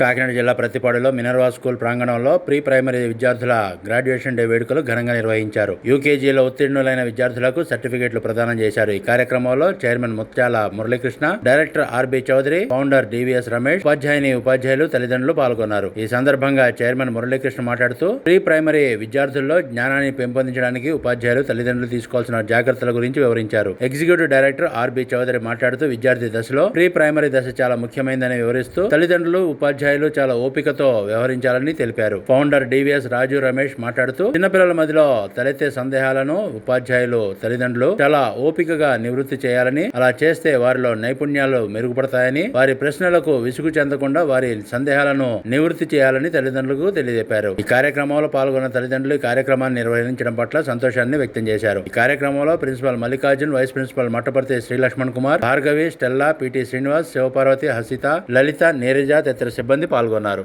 కాకినాడ జిల్లా ప్రతిపాడులో Minerva school ప్రాంగణంలో ప్రీ ప్రైమరీ విద్యార్థుల గ్రాడ్యుయేషన్ డే వేడుకలు ఘనంగా నిర్వహించారు. యూకేజీలో ఉత్తీర్ణులైన విద్యార్థులకు సర్టిఫికేట్లు ప్రదానం చేశారు. ఈ కార్యక్రమంలో chairman Muthyala Muralikrishna director RB Chowdary founder DVS Ramesh ఉపాధ్యాయుని ఉపాధ్యాయులు తల్లిదండ్రులు పాల్గొన్నారు. ఈ సందర్భంగా చైర్మన్ మురళీకృష్ణ మాట్లాడుతూ ప్రీ ప్రైమరీ విద్యార్థుల్లో జ్ఞానాన్ని పెంపొందించడానికి ఉపాధ్యాయులు తల్లిదండ్రులు తీసుకోవాల్సిన జాగ్రత్తల గురించి వివరించారు. ఎగ్జిక్యూటివ్ డైరెక్టర్ ఆర్బి చౌదరి మాట్లాడుతూ విద్యార్థి దశలో ప్రీ ప్రైమరీ దశ చాలా ముఖ్యమైనదని వివరిస్తూ తల్లిదండ్రులు ఉపాధ్యాయులు చాలా ఓపికతో వ్యవహరించాలని తెలిపారు. ఫౌండర్ డివిఎస్ రాజు రమేష్ మాట్లాడుతూ చిన్నపిల్లల మధ్యలో తలెత్తే సందేహాలను ఉపాధ్యాయులు తల్లిదండ్రులు చాలా ఓపికగా నివృత్తి చేయాలని అలా చేస్తే వారిలో నైపుణ్యాలు మెరుగుపడతాయని వారి ప్రశ్నలకు విసుగు చెందకుండా వారి సందేహాలను నివృత్తి చేయాలని తల్లిదండ్రులకు తెలియజెప్పారు. ఈ కార్యక్రమంలో పాల్గొన్న తల్లిదండ్రులు ఈ కార్యక్రమాన్ని నిర్వహించడం పట్ల సంతోషాన్ని వ్యక్తం చేశారు. ఈ కార్యక్రమంలో principal Mallikarjun vice principal Mattaparthi Srilakshman Kumar Bhargavi Stella PT Srinivas Sivaparvathi Hasitha Lalitha Neeraja తదితర సిబ్బంది పాల్గొన్నారు.